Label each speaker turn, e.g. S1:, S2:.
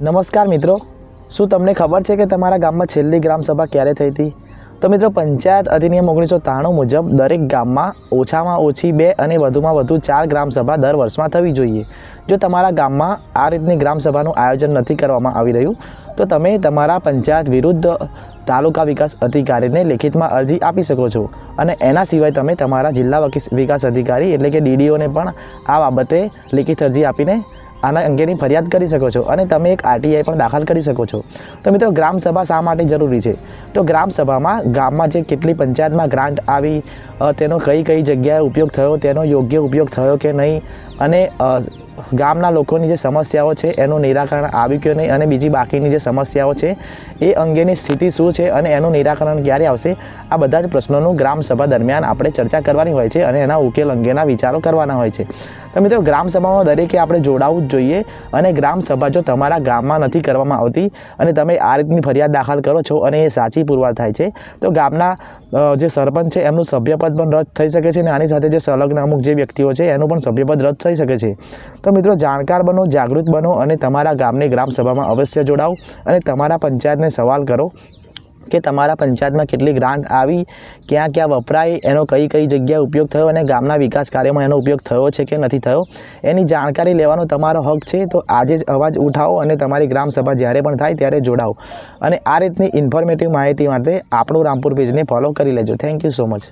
S1: નમસ્કાર મિત્રો. શું તમને ખબર છે કે તમારા ગામમાં છેલ્લી ગ્રામસભા ક્યારે થઈ હતી? તો મિત્રો, પંચાયત અધિનિયમ ઓગણીસો ત્રાણું મુજબ દરેક ગામમાં ઓછામાં ઓછી બે અને વધુમાં વધુ ચાર ગ્રામસભા દર વર્ષમાં થવી જોઈએ. જો તમારા ગામમાં આ રીતની ગ્રામસભાનું આયોજન નથી કરવામાં આવી રહ્યું, તો તમે તમારા પંચાયત વિરુદ્ધ તાલુકા વિકાસ અધિકારીને લેખિતમાં અરજી આપી શકો છો. અને એના સિવાય તમે તમારા જિલ્લા વકીસ- અધિકારી એટલે કે ડીડીઓને પણ આ બાબતે લેખિત અરજી આપીને આના અંગેની ફરિયાદ કરી શકો છો અને તમે એક આરટીઆઈ પણ દાખલ કરી શકો છો. તો મિત્રો, ગ્રામ સભા શા માટે જરૂરી છે? તો ગ્રામસભામાં ગામમાં જે કેટલી પંચાયતમાં ગ્રાન્ટ આવી તેનો કઈ કઈ જગ્યાએ ઉપયોગ થયો, તેનો યોગ્ય ઉપયોગ થયો કે નહીં, અને ગામના લોકોની જે સમસ્યાઓ છે, એનું નિરાકરણ આવ્યું કે નહીં અને બીજી બાકીની જે સમસ્યાઓ છે, એ અંગેની સ્થિતિ શું છે અને એનું નિરાકરણ ક્યારે આવશે, આ બધા જ પ્રશ્નોનું ગ્રામસભા દરમિયાન આપણે ચર્ચા કરવાની હોય છે અને એના ઉકેલ અંગેના વિચારો કરવાના હોય છે. તો મિત્રો, ગ્રામ સભામાં દરેકે આપણે જોડાવવું જ જોઈએ અને ગ્રામ સભા જો તમારા ગામમાં નથી કરવામાં આવતી અને તમે આ રીતની ફરિયાદ દાખલ કરો છો અને એ સાચી પુરવાર થાય છે, તો ગામના જે સરપંચ છે એમનું સભ્યપદ પણ રદ થઈ શકે છે અને આની સાથે જે સંલગ્ન અમુક જે વ્યક્તિઓ છે એનું પણ સભ્યપદ રદ થઈ શકે છે. તો મિત્રો જાણકાર બનો, જાગૃત બનો અને તમારા ગામની ગ્રામસભામાં અવશ્ય જોડાઓ અને તમારા પંચાયતને સવાલ કરો કે તમારા પંચાયતમાં કેટલી ગ્રાન્ટ આવી, ક્યાં ક્યાં વપરાય, એનો કઈ કઈ જગ્યાએ ઉપયોગ થયો અને ગામના વિકાસ કાર્યમાં એનો ઉપયોગ થયો છે કે નથી થયો, એની જાણકારી લેવાનો તમારો હક છે. તો આજે જ અવાજ ઉઠાવો અને તમારી ગ્રામસભા જ્યારે પણ થાય ત્યારે જોડાઓ. અને આ રીતની ઇન્ફોર્મેટિવ માહિતી માટે આપણું રામપુર પેજને ફોલો કરી લેજો. Thank you so much